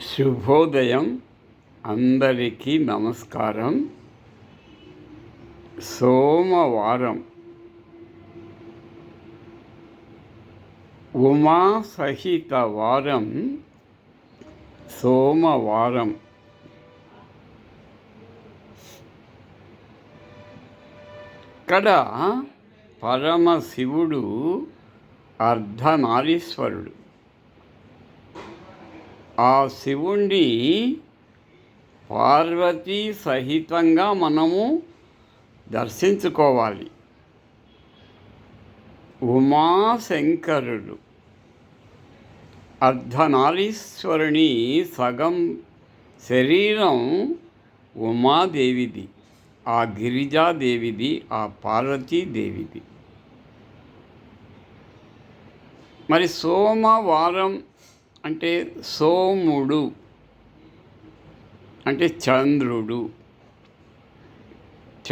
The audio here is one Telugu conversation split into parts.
శుభోదయం. అందరికీ నమస్కారం. సోమవారం. ఉమా సహిత వారం. సోమవారం. ఇక్కడ పరమశివుడు అర్ధనారీశ్వరుడు. ఆ శివుణ్ణి పార్వతీ సహితంగా మనము దర్శించుకోవాలి. ఉమాశంకరుడు అర్ధనారీశ్వరుని సగం శరీరం ఉమాదేవిది ఆ గిరిజాదేవిది ఆ పార్వతీదేవిది. మరి సోమవారం అంటే సోముడు అంటే చంద్రుడు.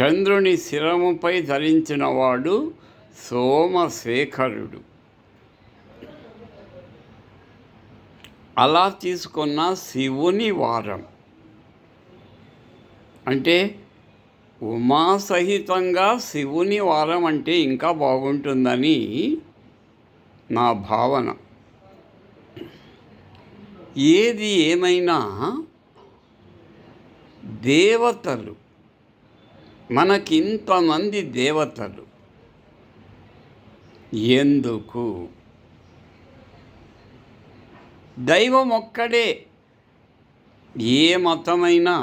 చంద్రుని శిరముపై ధరించినవాడు సోమశేఖరుడు. అలా తీసుకున్న శివుని వారం. అంటే ఉమాసహితంగా శివుని వారం అంటే ఇంకా బాగుంటుందని నా భావన. ఏది ఏమైనా దేవతలు మనకింతమంది దేవతలు. ఎందుకు? దైవం ఒక్కడే ఏ మతమైనా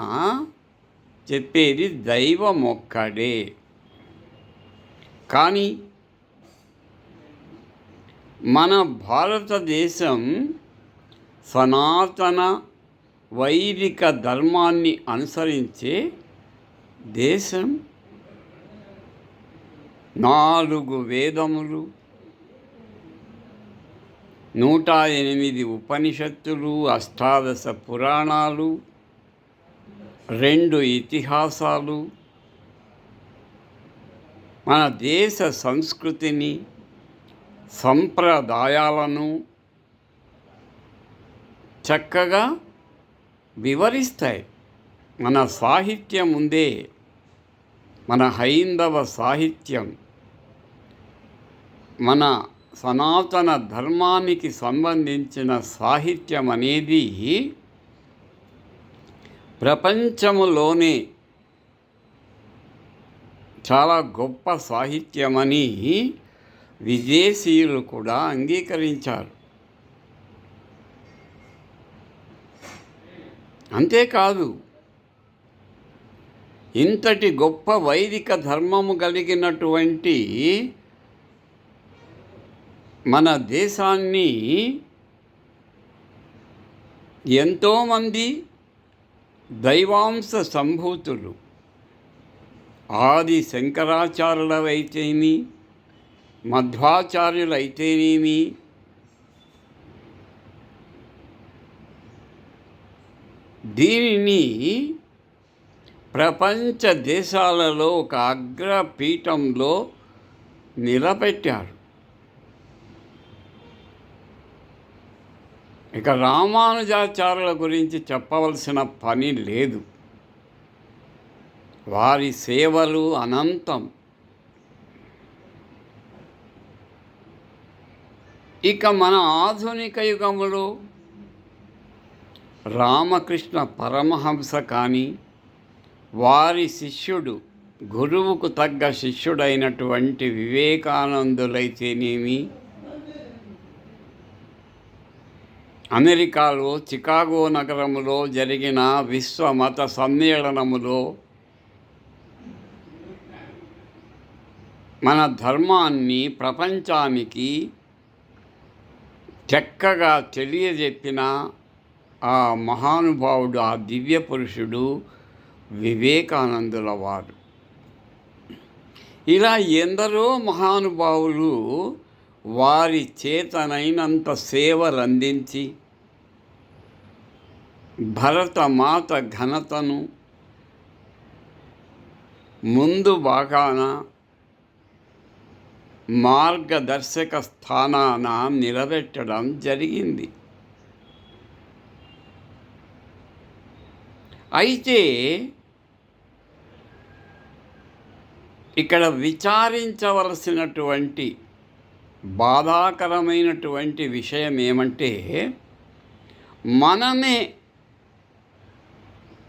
చెప్పేది దైవం ఒక్కడే కానీ మన భారతదేశం సనాతన వైదిక ధర్మాన్ని అనుసరించే దేశం నాలుగు వేదములు నూట ఎనిమిది ఉపనిషత్తులు అష్టాదశ పురాణాలు రెండు ఇతిహాసాలు మన దేశ సంస్కృతిని సంప్రదాయాలను చక్కగా వివరిస్తాయి. మన సాహిత్యం ఉందే. మన హైందవ సాహిత్యం. మన సనాతన ధర్మానికి సంబంధించిన సాహిత్యం అనేది ప్రపంచములోనే చాలా గొప్ప సాహిత్యమని విదేశీయులు కూడా అంగీకరించారు. అంతేకాదు ఇంతటి గొప్ప వైదిక ధర్మము కలిగినటువంటి మన దేశాన్ని ఎంతోమంది దైవాంశ సంభూతులు ఆది శంకరాచార్యులవైతేమి మధ్వాచార్యులైతేనేమి దీనిని ప్రపంచ దేశాలలో ఒక అగ్రపీఠంలో నిలబెట్టారు. ఇక రామానుజాచార్యుల గురించి చెప్పవలసిన పని లేదు. వారి సేవలు అనంతం. ఇక మన ఆధునిక యుగంలో రామకృష్ణ పరమహంస కానీ వారి శిష్యుడు గురువుకు తగ్గ శిష్యుడైనటువంటి వివేకానందులైతేనేమి? అమెరికాలో చికాగో నగరములో జరిగిన విశ్వమత సమ్మేళనములో మన ధర్మాన్ని ప్రపంచానికి చక్కగా తెలియజెప్పిన ఆ మహానుభావుడు ఆ దివ్య పురుషుడు వివేకానందుల వారు ఇలా ఎందరో మహానుభావులు వారి చేతనైనంత సేవలు అందించి భరతమాత ఘనతను ముందు బాగాన మార్గదర్శక స్థానాన నిలబెట్టడం జరిగింది. అయితే ఇక్కడ విచారించవలసినటువంటి బాధాకరమైనటువంటి విషయం ఏమంటే మనమే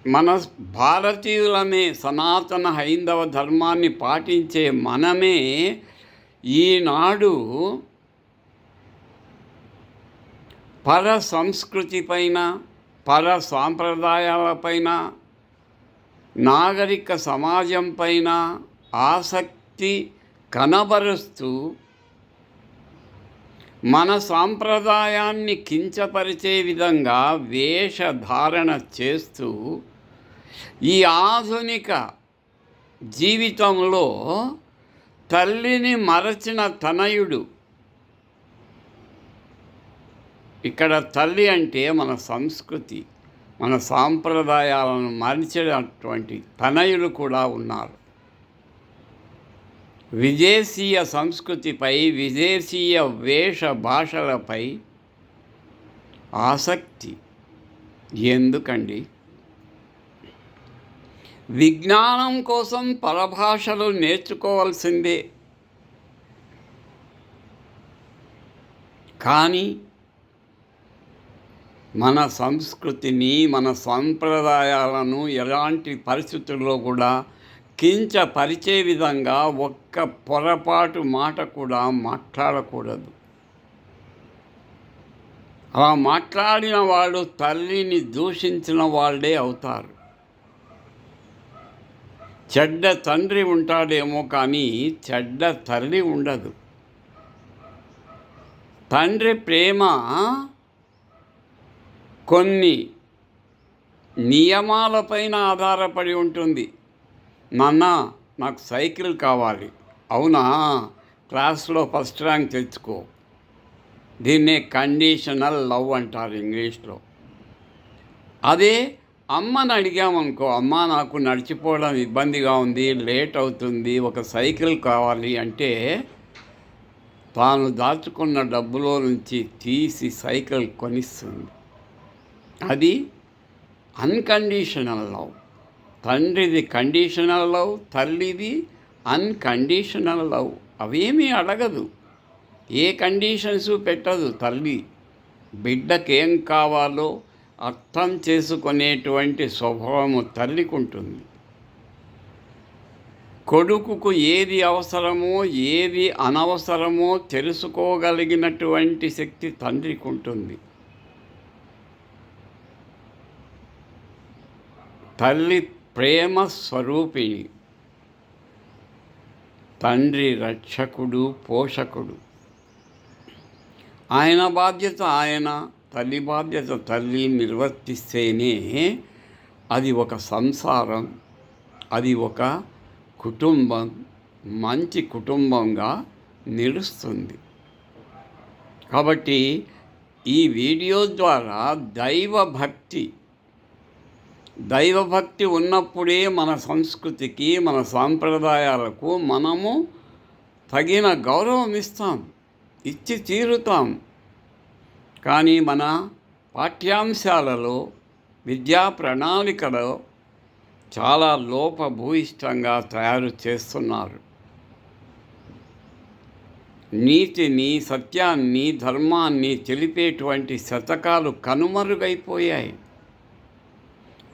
మన భారతీయులమే సనాతన హైందవ ధర్మాన్ని పాటించే మనమే ఈనాడు పర సంస్కృతి పైన పర సాంప్రదాయాలపైన నాగరిక సమాజం పైన ఆసక్తి కనబరుస్తూ మన సాంప్రదాయాన్ని కించపరిచే విధంగా వేషధారణ చేస్తూ ఈ ఆధునిక జీవితంలో తల్లిని మరచిన తనయుడు ఇక్కడ తల్లి అంటే మన సంస్కృతి మన సాంప్రదాయాలను మరిచినటువంటి తనయులు కూడా ఉన్నారు. విదేశీయ సంస్కృతిపై విదేశీయ వేష భాషలపై ఆసక్తి. ఎందుకండి? విజ్ఞానం కోసం పరభాషలు నేర్చుకోవాల్సిందే. కానీ మన సంస్కృతిని మన సంప్రదాయాలను ఎలాంటి పరిస్థితుల్లో కూడా కించపరిచే విధంగా ఒక్క పొరపాటు మాట కూడా మాట్లాడకూడదు. అలా మాట్లాడిన వాళ్ళు తల్లిని దూషించిన వాళ్ళే అవుతారు. చెడ్డ తండ్రి ఉంటాడేమో కానీ చెడ్డ తల్లి ఉండదు. తండ్రి ప్రేమ కొన్ని నియమాలపైన ఆధారపడి ఉంటుంది. నాన్న నాకు సైకిల్ కావాలి. అవునా? క్లాస్లో ఫస్ట్ ర్యాంక్ తెచ్చుకో. దీన్నే కండిషనల్ లవ్ అంటారు ఇంగ్లీష్లో. అదే అమ్మని అడిగామనుకో అమ్మ నాకు నడిచిపోవడం ఇబ్బందిగా ఉంది లేట్ అవుతుంది ఒక సైకిల్ కావాలి అంటే తాను దాచుకున్న డబ్బులో నుంచి తీసి సైకిల్ కొనిస్తుంది. అది అన్కండిషనల్ లవ్ తండ్రిది కండిషనల్ లవ్ తల్లిది అన్కండిషనల్ లవ్ అవేమీ అడగదు. ఏ కండిషన్స్ పెట్టదు తల్లి. బిడ్డకేం కావాలో అర్థం చేసుకునేటువంటి స్వభావము తల్లికి ఉంటుంది కొడుకుకు ఏది అవసరమో ఏది అనవసరమో తెలుసుకోగలిగినటువంటి శక్తి తండ్రికి ఉంటుంది తల్లి ప్రేమ స్వరూపిణి. తండ్రి రక్షకుడు పోషకుడు. ఆయన బాధ్యత ఆయన తల్లి బాధ్యత తల్లి నిర్వర్తిస్తేనే అది ఒక సంసారం అది ఒక కుటుంబం మంచి కుటుంబంగా నిలుస్తుంది. కాబట్టి ఈ వీడియో ద్వారా దైవభక్తి దైవభక్తి ఉన్నప్పుడే మన సంస్కృతికి మన సాంప్రదాయాలకు మనము తగిన గౌరవం ఇస్తాం ఇచ్చి తీరుతాం. కానీ మన పాఠ్యాంశాలలో విద్యా ప్రణాళికలో చాలా లోపభూయిష్టంగా తయారు చేస్తున్నారు. నీతిని సత్యాన్ని ధర్మాన్ని తెలిపేటువంటి శతకాలు కనుమరుగైపోయాయి.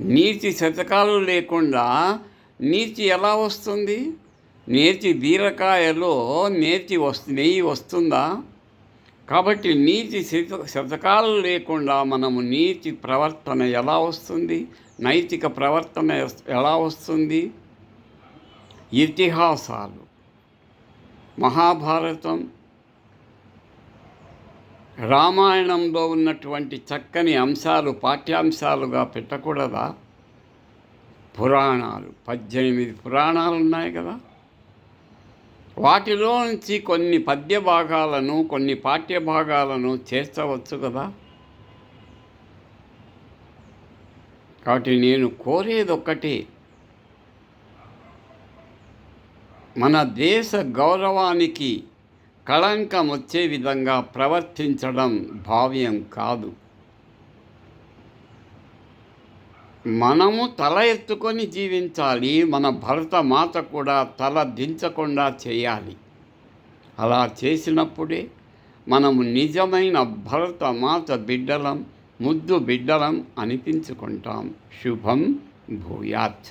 నీతి శతకాలు లేకుండా నీతి ఎలా వస్తుంది? నేతి బీరకాయలో నేతి వస్తు నెయ్యి వస్తుందా? కాబట్టి నీతి శతకాలు లేకుండా మనము నీతి ప్రవర్తన ఎలా వస్తుంది? నైతిక ప్రవర్తన ఎలా వస్తుంది? ఇతిహాసాలు. మహాభారతం రామాయణంలో ఉన్నటువంటి చక్కని అంశాలు పాఠ్యాంశాలుగా పెట్టకూడదా? పురాణాలు పద్దెనిమిది పురాణాలు ఉన్నాయి కదా? వాటిలో నుంచి కొన్ని పద్య భాగాలను కొన్ని పాఠ్య భాగాలను చేర్చవచ్చు కదా? కాబట్టి నేను కోరేది ఒక్కటే మన దేశ గౌరవానికి కళంకం వచ్చే విధంగా ప్రవర్తించడం భావ్యం కాదు. మనము తల ఎత్తుకొని జీవించాలి మన భరత మాత కూడా తల దించకుండా చేయాలి. అలా చేసినప్పుడే మనము నిజమైన భరత మాత బిడ్డలం ముద్దు బిడ్డలం అనిపించుకుంటాం. శుభం భూయాత్.